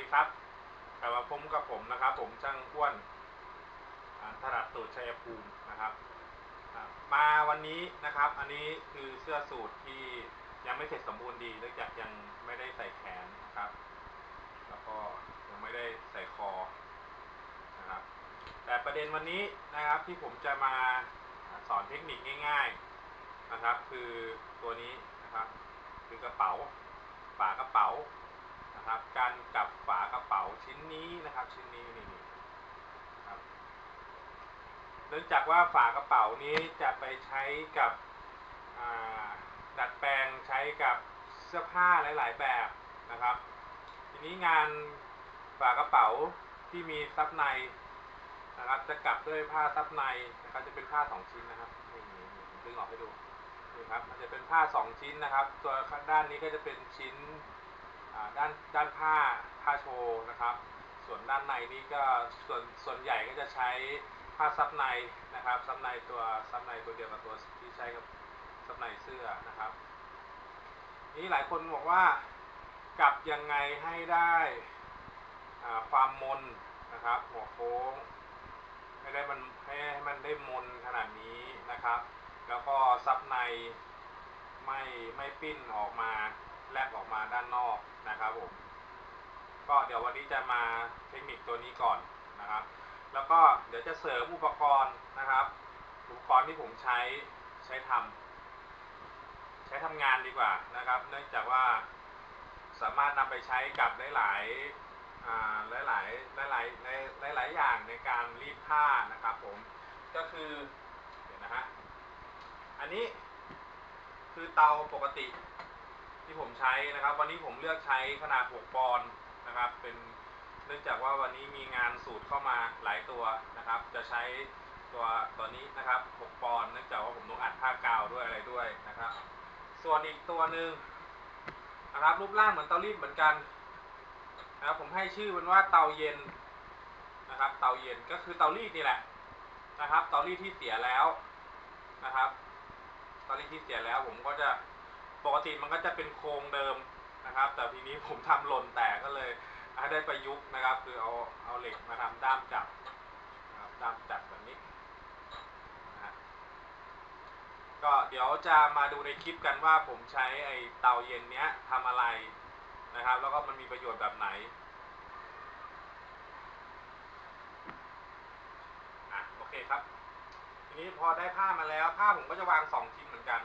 ดีครับกลับมาพบกับผมนะครับ ผมช่างอ้วนอ่าถนัดตูดชัยภูมินะครับ มาวันนี้นะครับ อันนี้คือเสื้อสูทที่ยังไม่เสร็จสมบูรณ์ดีเนื่องจากยังไม่ได้ใส่แขนนะครับ แล้วก็ยังไม่ได้ใส่คอนะครับ แต่ประเด็นวันนี้นะครับที่ผมจะมาสอนเทคนิคง่าย ๆนะครับ คือตัวนี้นะครับ คือกระเป๋าฝากระเป๋า นะครับ การกลับฝากระเป๋าชิ้นนี้นะครับ ชิ้นนี้นี่นี่ครับเนื่องจากว่าฝากระเป๋านี้จะไปใช้กับดัดแปลงใช้กับเสื้อผ้าหลาย ๆ แบบนะครับ ทีนี้งานฝากระเป๋าที่มีซับในนะครับจะกลับด้วยผ้าซับในนะครับจะเป็นผ้าสองชิ้นนะครับนี่นี่นี่ผมดึงออกให้ดูนี่ครับมันจะเป็นผ้าสองชิ้นนะครับ ตัวด้านนี้ก็จะเป็นชิ้น ด้านด้านผ้าผ้าโชว์นะครับ ส่วนด้านในนี้ก็ส่วนส่วนใหญ่ก็จะใช้ผ้าซับในนะครับซับในตัวซับในตัวเดียวกับตัวที่ใช้กับซับในเสื้อนะครับ นี่หลายคนบอกว่ากลับยังไงให้ได้ความมนนะครับหัวโค้งให้ได้มันให้ให้มันได้มนขนาดนี้นะครับ แล้วก็ซับในไม่ไม่ปิ้นออกมา แลบออกมาด้านนอกนะครับผมก็เดี๋ยววันนี้จะมาเทคนิคตัวนี้ก่อนนะครับ แล้วก็เดี๋ยวจะเสริมอุปกรณ์นะครับ อุปกรณ์ที่ผมใช้ใช้ทำใช้ทำงานดีกว่านะครับ เนื่องจากว่าสามารถนำไปใช้กับหลายๆหลายๆหลายๆหลายหลายหลายๆอย่างในการรีดผ้านะครับผมก็คือเดี๋ยวนะฮะอันนี้คือเตาปกติ ที่ผมใช้นะครับ วันนี้ผมเลือกใช้ขนาด6ปอนด์นะครับ เป็นเนื่องจากว่าวันนี้มีงานสูตรเข้ามาหลายตัวนะครับ จะใช้ตัวตัวนี้นะครับ6ปอนด์เนื่องจากว่าผมต้องอัดผ้ากาวด้วยอะไรด้วยนะครับ ส่วนอีกตัวหนึ่งนะครับ รูปร่างเหมือนเตารีดเหมือนกันนะครับผมให้ชื่อมันว่าเตาเย็นนะครับ เตาเย็นก็คือเตารีดนี่แหละนะครับ เตารีดที่เสียแล้วนะครับ เตอนนี้ที่เสียแล้วผมก็จะ ปกติมันก็จะเป็นโครงเดิมนะครับ แต่ทีนี้ผมทำหล่นแตกก็เลยให้ได้ประยุกต์นะครับ คือเอาเอาเหล็กมาทำด้ามจับนะครับด้ามจับแบบนี้นะฮะก็เดี๋ยวจะมาดูในคลิปกันว่าผมใช้ไอเตาเย็นเนี้ยทำอะไรนะครับ แล้วก็มันมีประโยชน์แบบไหนอะโอเคครับ ทีนี้พอได้ผ้ามาแล้วผ้าผมก็จะวางสองชิ้นเหมือนกัน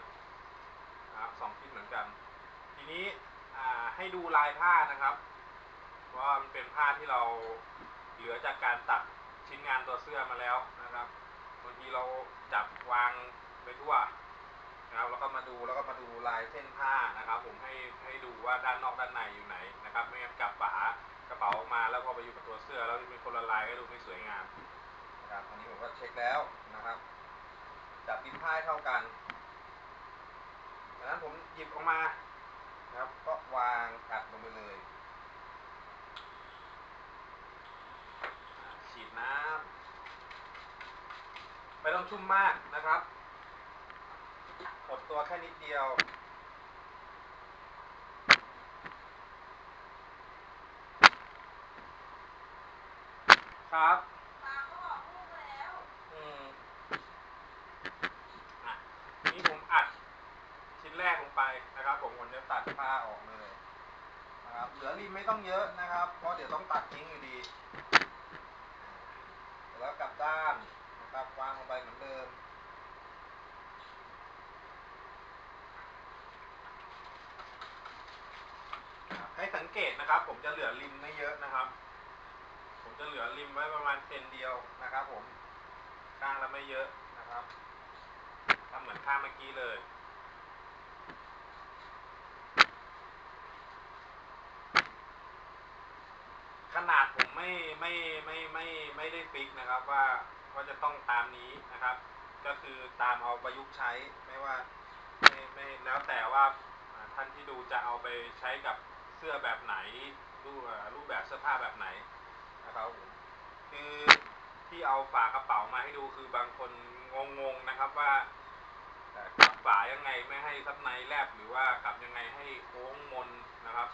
นะครับสองชิ้นเหมือนกัน ทีนี้ให้ดูลายผ้านะครับว่ามันเป็นผ้าที่เราเหลือจากการตัดชิ้นงานตัวเสื้อมาแล้วนะครับบางทีเราจับวางไปทั่วนะครับแล้วก็มาดูแล้วก็มาดูลายเส้นผ้านะครับ ผมให้ให้ดูว่าด้านนอกด้านในอยู่ไหนนะครับไม่งั้นกลับฝากระเป๋าออกมาแล้วพอไปอยู่กับตัวเสื้อแล้วเป็นคนละลายก็ดูไม่สวยงามนะครับอันนี้ผมก็เช็คแล้วนะครับ จับริมผ้าเท่ากัน จากนั้นผมหยิบออกมานะครับ ก็วางอัดลงไปเลย ฉีดน้ำไม่ต้องชุ่มมากนะครับกดตัวแค่นิดเดียวครับ ปลาก็ออกลูกแล้ว อืมอะนี่ผมอัดชิ้นแรกลงไปนะครับ ผมผมจะตัดผ้าออกเลยนะครับ เหลือริมไม่ต้องเยอะนะครับ เพราะเดี๋ยวต้องตัดทิ้งอยู่ดี แล้วกลับด้านนะครับวางลงไปเหมือนเดิมให้สังเกตนะครับ ผมจะเหลือริมไม่เยอะนะครับ ผมจะเหลือริมไว้ประมาณเซนเดียวนะครับ ผมข้างละไม่เยอะนะครับทำเหมือนข้างเมื่อกี้เลย ขนาดผม ไม่ไม่ไม่ไม่ไม่ได้ฟิกนะครับว่าว่าจะต้องตามนี้นะครับ ก็คือตามเอาประยุกต์ใช้ไม่ว่าไม่ไม่แล้วแต่ว่าท่านที่ดูจะเอาไปใช้กับเสื้อแบบไหนรูปอ่ารูปแบบเสื้อผ้าแบบไหนนะครับคือที่เอาฝากระเป๋ามาให้ดูคือบางคนงงๆนะครับว่ากลับฝายังไงไม่ให้ซับในแลบหรือว่ากลับยังไงให้โค้งมนนะครับ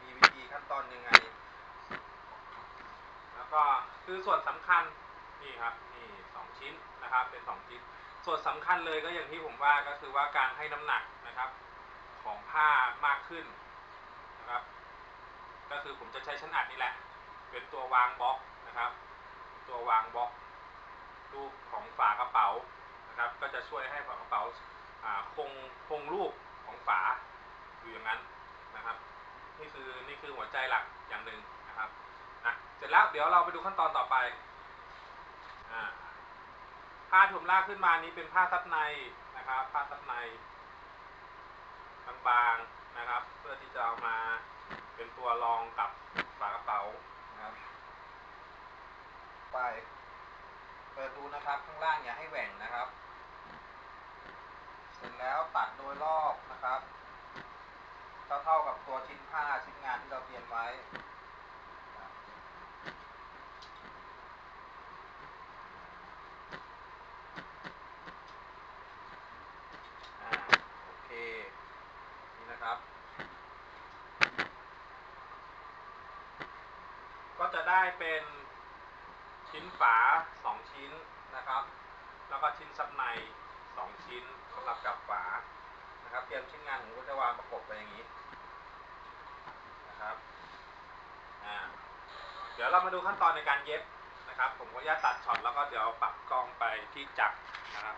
มีวิธีขั้นตอนยังไง คือส่วนสำคัญนี่ครับนี่สองชิ้นนะครับเป็นสองชิ้น ส่วนสำคัญเลยก็อย่างที่ผมว่าก็คือว่าการให้น้ำหนักนะครับ ของผ้ามากขึ้นนะครับ ก็คือผมจะใช้ชั้นอัดนี่แหละ เป็นตัววางบล็อกนะครับ ตัววางบล็อกรูปของฝากระเป๋านะครับ ก็จะช่วยให้ฝากระเป๋าคงคงรูปของฝาอยู่อย่างนั้นนะครับ นี่คือนี่คือหัวใจหลักอย่างหนึ่งนะครับ เสร็จแล้วเดี๋ยวเราไปดูขั้นตอนต่อไปอ่าผ้าที่ผมลากขึ้นมานี้เป็นผ้าซับในนะครับผ้าซับในบางๆนะครับ เพื่อที่จะเอามาเป็นตัวรองกับฝากระเป๋านะครับ ไปเปิดดูนะครับข้างล่างอย่าให้แหว่งนะครับ เสร็จแล้วตัดโดยรอบนะครับเท่าเท่ากับตัวชิ้นผ้าชิ้นงานที่เราเตรียมไว้อ่าโอเค นี่นะครับ ก็จะ ได้เป็นชิ้นฝา 2 ชิ้นนะครับ แล้วก็ชิ้นซับใน 2 ชิ้นสำหรับกับฝานะครับ เตรียมชิ้นงานผมก็จะวางประกบไปอย่างนี้นะครับอ่าเดี๋ยวเรามาดูขั้นตอนในการเย็บนะครับ ผมขออนุญาตตัดช็อตแล้วก็เดี๋ยวปรับกล้องไปที่จักรนะครับ